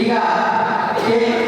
一个一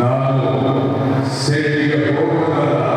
Now, say your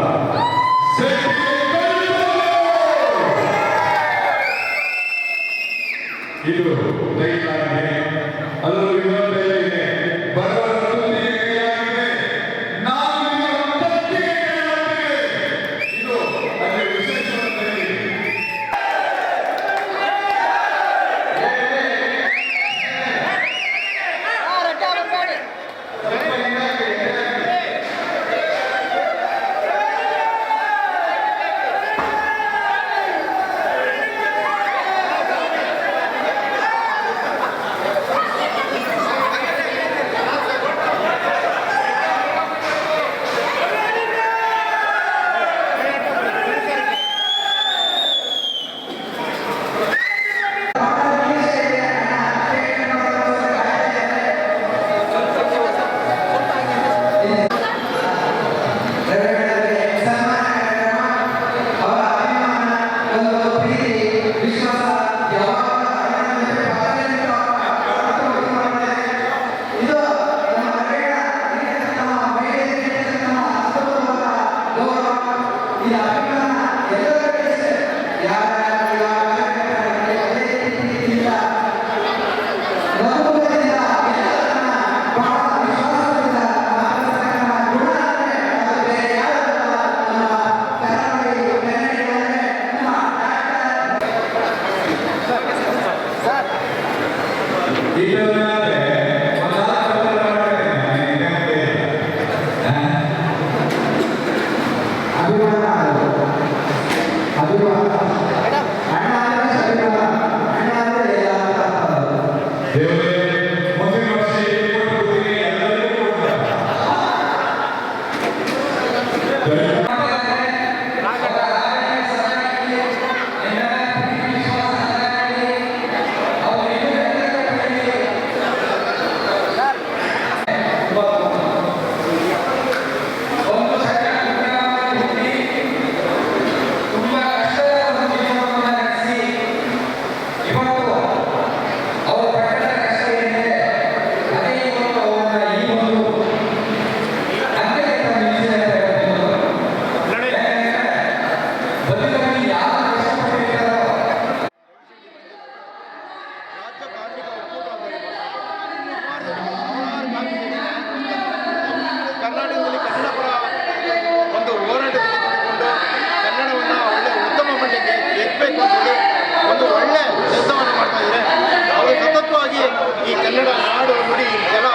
Kannada ನಾಡು ನುಡಿ ಜನ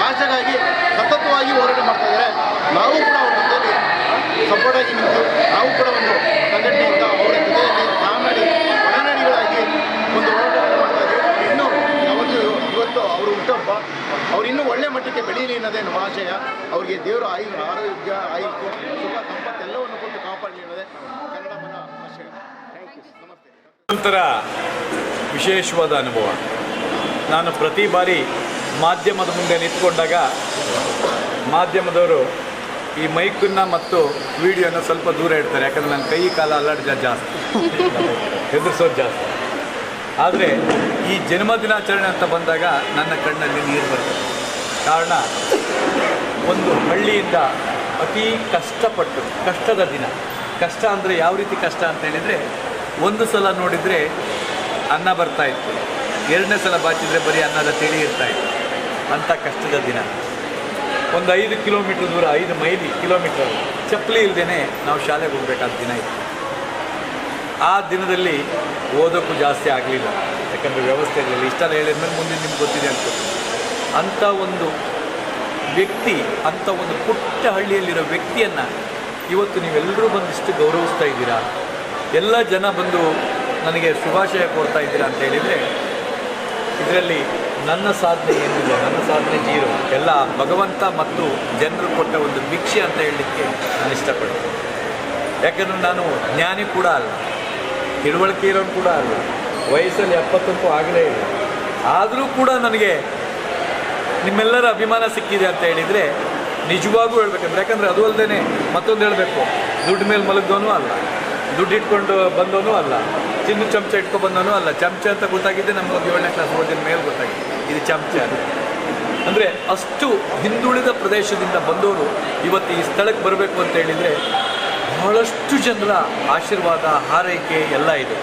ಭಾಷೆಗಾಗಿ ಸತತವಾಗಿ ಹೋರಾಟ ಮಾಡ್ತಾ ಇದ್ದಾರೆ. ನಾವು ಕೂಡ ಅವ್ರ ಜೊತೆಯಲ್ಲಿ ಸಪೋರ್ಟ್ ಆಗಿ ನಿಂತು ನಾವು ಕೂಡ ಒಂದು ಸಂಘಟನೆಯಿಂದ ಅವರ ಜೊತೆಯಲ್ಲಿ ನಾನಾಡಿ ಒಂದು ಹೋರಾಟವನ್ನು ಮಾಡ್ತಾ ಇದ್ದೀವಿ. ಇನ್ನೂ ಯಾವತ್ತು ಇವತ್ತು ಅವರು ಹುಟ್ಟಬ್ಬ ಅವ್ರು ಇನ್ನೂ ಒಳ್ಳೆ ಮಟ್ಟಕ್ಕೆ ಬೆಳೀಲಿ ಅನ್ನೋದೇ ನಮ್ಮ ಆಶಯ. ಅವರಿಗೆ ದೇವರ ಆಯು, ಆರೋಗ್ಯ, ಆಯು, ಸುಖ ಸಂಪತ್ತೆಲ್ಲವನ್ನು ಕೊಟ್ಟು ಕಾಪಾಡಲಿ ಅನ್ನೋದೇ ಕನ್ನಡ ಮನ ಆಶಯ. ಥ್ಯಾಂಕ್ ಯು ನಮಸ್ತೆ. ನಂತರ ವಿಶೇಷವಾದ ಅನುಭವ. ನಾನು ಪ್ರತಿ ಬಾರಿ ಮಾಧ್ಯಮದ ಮುಂದೆ ನಿಂತ್ಕೊಂಡಾಗ ಮಾಧ್ಯಮದವರು ಈ ಮೈಕನ್ನು ಮತ್ತು ವಿಡಿಯೋನ ಸ್ವಲ್ಪ ದೂರ ಇಡ್ತಾರೆ, ಯಾಕಂದರೆ ನನ್ನ ಕೈ ಕಾಲ ಅಲ್ಲಾಡಿದ ಜಾಸ್ತಿ. ಹೆದರ್ಸೋದು ಜಾಸ್ತಿ. ಆದರೆ ಈ ಜನ್ಮದಿನಾಚರಣೆ ಅಂತ ಬಂದಾಗ ನನ್ನ ಕಣ್ಣಲ್ಲಿ ನೀರು ಬರ್ತದೆ ಕಾರಣ, ಒಂದು ಹಳ್ಳಿಯಿಂದ ಅತಿ ಕಷ್ಟಪಟ್ಟು, ಕಷ್ಟದ ದಿನ. ಕಷ್ಟ ಅಂದರೆ ಯಾವ ರೀತಿ ಕಷ್ಟ ಅಂತ ಹೇಳಿದರೆ, ಒಂದು ಸಲ ನೋಡಿದರೆ ಅನ್ನ ಬರ್ತಾ ಇತ್ತು. ಎರಡನೇ ಸಲ ಬಾಚಿದರೆ ಬರೀ ಅನ್ನದ ತಿಳಿ ಇರ್ತಾ ಇತ್ತು ಅಂಥ ಕಷ್ಟದ ದಿನ. ಒಂದು ಐದು ಕಿಲೋಮೀಟ್ರ್ ದೂರ ಐದು ಮೈಲಿ ಕಿಲೋಮೀಟರ್. ಚಪ್ಪಲಿ ಇಲ್ಲದೇ ನಾವು ಶಾಲೆಗೆ ಹೋಗಬೇಕಾದ ದಿನ ಇತ್ತು. ಆ ದಿನದಲ್ಲಿ ಓದೋಕ್ಕೂ ಜಾಸ್ತಿ ಆಗಲಿಲ್ಲ. ಯಾಕಂದರೆ ವ್ಯವಸ್ಥೆ ಇರಲಿಲ್ಲ. ಇಷ್ಟೆಲ್ಲ ಹೇಳಿದ್ಮೇಲೆ ಮುಂದೆ ನಿಮ್ಗೆ ಗೊತ್ತಿದೆ ಅಂತ ಅಂಥ ಒಂದು ವ್ಯಕ್ತಿ ಅಂಥ ಒಂದು ಪುಟ್ಟ ಹಳ್ಳಿಯಲ್ಲಿರೋ ವ್ಯಕ್ತಿಯನ್ನು ಇವತ್ತು ನೀವೆಲ್ಲರೂ ಬಂದಿಷ್ಟು ಗೌರವಿಸ್ತಾ ಇದ್ದೀರಾ? ಎಲ್ಲ ಜನ ಬಂದು ನನಗೆ ಶುಭಾಶಯ ಕೊಡ್ತಾ ಇದ್ದೀರಾ ಅಂತ ಹೇಳಿದರೆ ಇದರಲ್ಲಿ ನನ್ನ ಸಾಧನೆ ಏನಿದೆ? ನನ್ನ ಸಾಧನೆ ಜೀರೋ. ಎಲ್ಲ ಭಗವಂತ ಮತ್ತು ಜನರು ಕೊಟ್ಟ ಒಂದು ಭಿಕ್ಷೆ ಅಂತ ಹೇಳಲಿಕ್ಕೆ ನಾನು ಇಷ್ಟಪಡ್ತೀನಿ. ಯಾಕಂದರೆ ನಾನು ಜ್ಞಾನಿ ಕೂಡ ಅಲ್ಲ. ತಿಳುವಳಿಕೆ ಇರೋನು ಕೂಡ ಅಲ್ಲ. ವಯಸ್ಸಲ್ಲಿ ಎಪ್ಪತ್ತಕ್ಕೂ ಆಗಲೇ ಇಲ್ಲ ಆದರೂ ಕೂಡ ನನಗೆ ನಿಮ್ಮೆಲ್ಲರ ಅಭಿಮಾನ ಸಿಕ್ಕಿದೆ ಅಂತ ಹೇಳಿದರೆ ನಿಜವಾಗೂ ಹೇಳ್ಬೇಕಂದ್ರೆ, ಯಾಕಂದರೆ ಅದು ಅಲ್ಲದೆ ಮತ್ತೊಂದು ಹೇಳಬೇಕು. ದುಡ್ಡು ಮೇಲೆ ಮಲಗ್ದವನು ಅಲ್ಲ. ದುಡ್ಡು ಇಟ್ಕೊಂಡು ಅಲ್ಲ. ಚಿನ್ನ ಚಮಚ ಇಟ್ಕೊಂಡು ಬಂದವನು ಅಲ್ಲ. ಚಮಚ ಅಂತ ಗೊತ್ತಾಗಿದ್ದೆ ನಮ್ಗೆ ಏಳನೇ ಕ್ಲಾಸ್ ಓದಿದ ಮೇಲೆ ಗೊತ್ತಾಗಿದೆ. ಇದು ಚಮಚ ಅಂತ ಅಂದರೆ ಅಷ್ಟು ಹಿಂದುಳಿದ ಪ್ರದೇಶದಿಂದ ಬಂದವರು ಇವತ್ತು ಈ ಸ್ಥಳಕ್ಕೆ ಬರಬೇಕು ಅಂತ ಹೇಳಿದರೆ ಬಹಳಷ್ಟು ಜನರ ಆಶೀರ್ವಾದ, ಹಾರೈಕೆ ಎಲ್ಲ ಇದೆ.